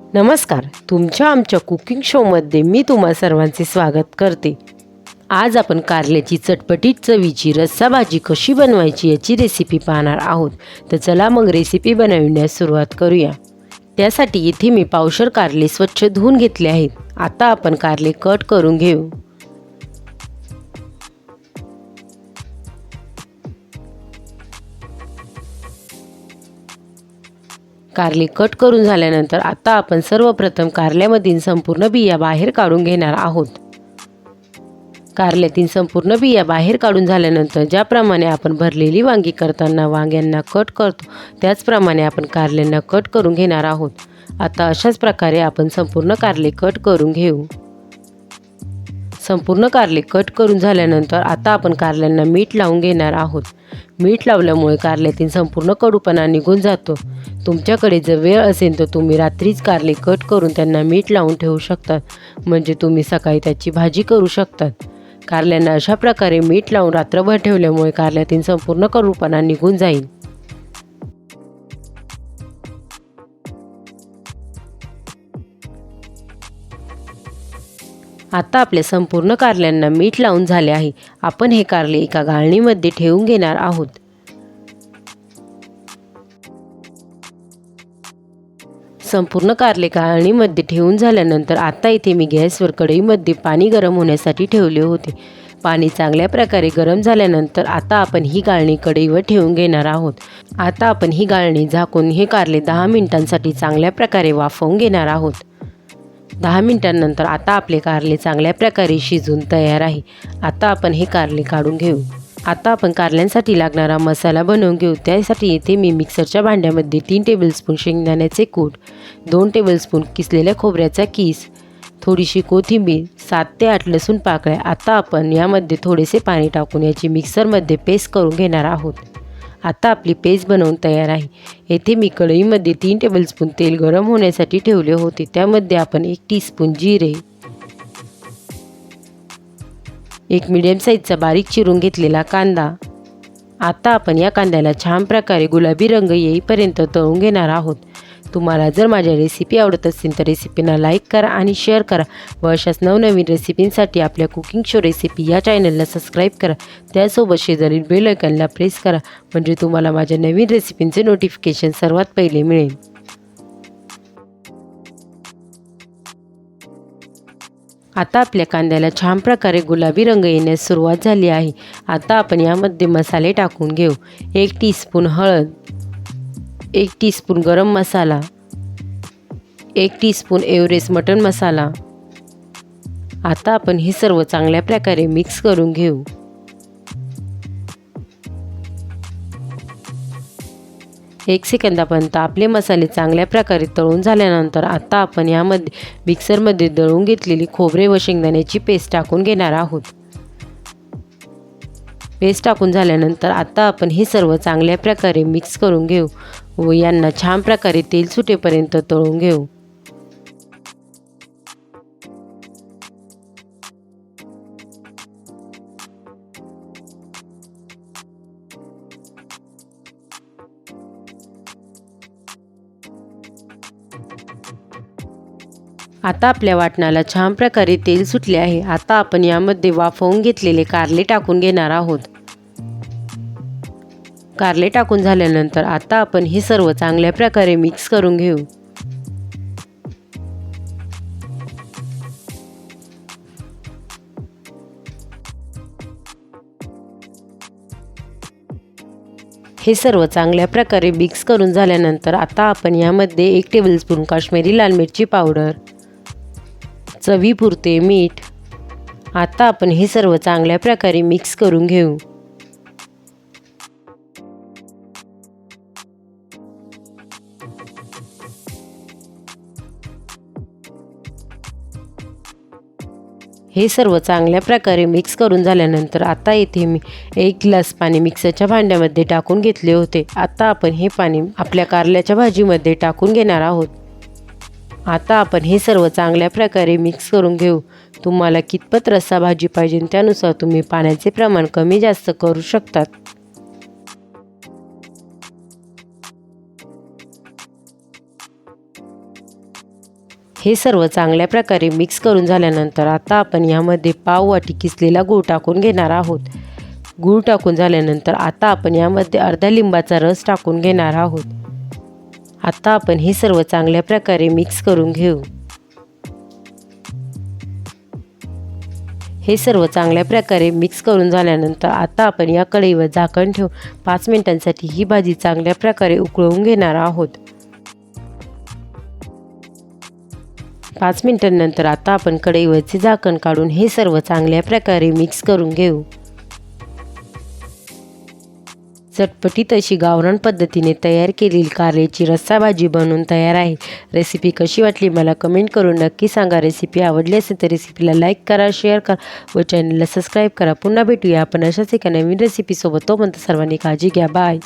नमस्कार तुमच्या आमच्या कुकिंग शोमध्ये मी तुम्हा सर्वांचे स्वागत करते. आज आपण कारल्याची चटपटीत चवीची रस्सा भाजी कशी बनवायची याची रेसिपी पाहणार आहोत. तर चला मग रेसिपी बनविण्यास सुरुवात करूया. त्यासाठी इथे मी पावशर कारले स्वच्छ धुवून घेतले आहेत. आता आपण कारले कट करून घेऊ. कारले कट करून झाल्यानंतर आता आपण सर्वप्रथम कारल्यामधील संपूर्ण बिया बाहेर काढून घेणार आहोत. कारल्यातील संपूर्ण बिया बाहेर काढून झाल्यानंतर ज्याप्रमाणे आपण भरलेली वांगी करताना वांग्यांना कट करतो त्याचप्रमाणे आपण कारल्यांना कट करून घेणार आहोत. आता अशाच प्रकारे आपण संपूर्ण कारले कट करून घेऊ. संपूर्ण कारले कट करून झाल्यानंतर आता आपण कारल्यांना मीठ लावून घेणार आहोत. मीठ लावल्यामुळे कारल्यातील संपूर्ण कडूपणा निघून जातो. तुमच्याकडे जर वेळ असेल तर तुम्ही रात्रीच कारले कट करून त्यांना मीठ लावून ठेवू शकतात. म्हणजे तुम्ही सकाळी त्याची भाजी करू शकतात. कारल्यांना अशा प्रकारे मीठ लावून रात्रभर ठेवल्यामुळे कारल्यातील संपूर्ण कडूपणा निघून जाईल. आता आपल्या संपूर्ण कारल्यांना मीठ लावून झाले आहे. आपण हे कारले एका गाळणीमध्ये ठेवून घेणार आहोत. संपूर्ण कारले गाळणीमध्ये ठेवून झाल्यानंतर आता इथे मी गॅसवर कढईमध्ये पाणी गरम होण्यासाठी ठेवले होते. पाणी चांगल्या प्रकारे गरम झाल्यानंतर आता आपण ही गाळणी कढईवर ठेवून घेणार आहोत. आता आपण ही गाळणी झाकून हे कारले दहा मिनिटांसाठी चांगल्या प्रकारे वाफवून घेणार आहोत. दहा मिनिटांनंतर आता आपले कारले चांगल्या प्रकारे शिजून तयार आहे. आता आपण हे कारले काढून घेऊ. आता आपण कारल्यांसाठी लागणारा मसाला बनवून घेऊ. त्यासाठी इथे मी मिक्सरच्या भांड्यामध्ये तीन टेबलस्पून शेंगदाण्याचे कूट दोन टेबलस्पून किसलेल्या खोबऱ्याचा किस थोडीशी कोथिंबीर सात ते आठ लसूण पाकळ्या. आता आपण यामध्ये थोडेसे पाणी टाकून याची मिक्सरमध्ये पेस्ट करून घेणार आहोत. आता आपली पेस्ट बनवून तयार आहे. येथे मी कढईमध्ये तीन टेबलस्पून तेल गरम होण्यासाठी ठेवले होते. त्यामध्ये आपण एक टीस्पून जिरे एक मिडियम साईजचा बारीक चिरून घेतलेला कांदा. आता आपण या कांद्याला छान प्रकारे गुलाबी रंग येईपर्यंत तळून घेणार आहोत. तुम्हाला जर माझ्या रेसिपी आवडत असतील तर रेसिपीना लाईक करा आणि शेअर करा व अशाच नवनवीन रेसिपींसाठी आपल्या कुकिंग शो रेसिपी या चॅनलला सबस्क्राईब करा. त्यासोबत शेजारील बेल आयकॉनला प्रेस करा म्हणजे तुम्हाला माझ्या नवीन रेसिपींचे नोटिफिकेशन सर्वात पहिले मिळेल. आता आपल्या कांद्याला छान प्रकारे गुलाबी रंग येण्यास सुरुवात झाली आहे. आता आपण यामध्ये मसाले टाकून घेऊ. एक टीस्पून हळद एक टीस्पून गरम मसाला एक टीस्पून एव्हरेस्ट मटन मसाला. आता आपण हे सर्व चांगल्या प्रकारे मिक्स करून घेऊ. एक सेकंदापर्यंत आपले मसाले चांगल्या प्रकारे तळून झाल्यानंतर आता आपण यामध्ये मिक्सरमध्ये दळून घेतलेली खोबरे व शेंगदाण्याची पेस्ट टाकून घेणार आहोत. पेस्ट टाकून झाल्यानंतर आता आपण हे सर्व चांगल्या प्रकारे मिक्स करून घेऊ व यांना छान प्रकारे तेल सुटेपर्यंत तळून घेऊ. आता आपल्या वाटणाला छान प्रकारे तेल सुटले आहे. आता आपण यामध्ये वाफवून घेतलेले कारले टाकून घेणार आहोत. कारले टाकून झाल्यानंतर आता आपण हे सर्व चांगल्या प्रकारे मिक्स करून घेऊ. हे सर्व चांगल्या प्रकारे मिक्स करून झाल्यानंतर आता आपण यामध्ये एक टेबलस्पून काश्मीरी लाल मिरची पावडर चवीपुरते मीठ. आता आपण हे सर्व चांगल्या प्रकारे मिक्स करून घेऊ. हे सर्व चांगल्या प्रकारे मिक्स करून झाल्यानंतर आता येथे मी एक ग्लास पाणी मिक्सरच्या भांड्यामध्ये टाकून घेतले होते. आता आपण हे पाणी आपल्या कारल्याच्या भाजीमध्ये टाकून घेणार आहोत. आता आपण हे सर्व चांगल्या प्रकारे मिक्स करून घेऊ. तुम्हाला कितपत रस्सा भाजी पाहिजे त्यानुसार तुम्ही पाण्याचे प्रमाण कमी जास्त करू शकतात. हे सर्व चांगल्या प्रकारे मिक्स करून झाल्यानंतर आता आपण यामध्ये पाव वाटी किसलेला गूळ टाकून घेणार आहोत. गूळ टाकून झाल्यानंतर आता आपण यामध्ये अर्धा लिंबाचा रस टाकून घेणार आहोत. आता आपण हे सर्व चांगल्या प्रकारे मिक्स करून घेऊ. हे सर्व चांगल्या प्रकारे मिक्स करून झाल्यानंतर आता आपण या कढईवर झाकण ठेवून पाच मिनिटांसाठी ही भाजी चांगल्या प्रकारे उकळवून घेणार आहोत. पाच मिनिटांनंतर आता आपण कढईवरचे झाकण काढून हे सर्व चांगल्या प्रकारे मिक्स करून घेऊ. चटपटीत अशी गावरण पद्धतीने तयार केलेली कारल्याची रस्सा भाजी बनवून तयार आहे. रेसिपी कशी वाटली मला कमेंट करून नक्की सांगा. रेसिपी आवडली असेल तर रेसिपीला लाईक करा शेअर करा व चॅनलला सबस्क्राईब करा. पुन्हा भेटूया आपण अशाच एका नवीन रेसिपीसोबत तोपर्यंत सर्वांनी काळजी घ्या. बाय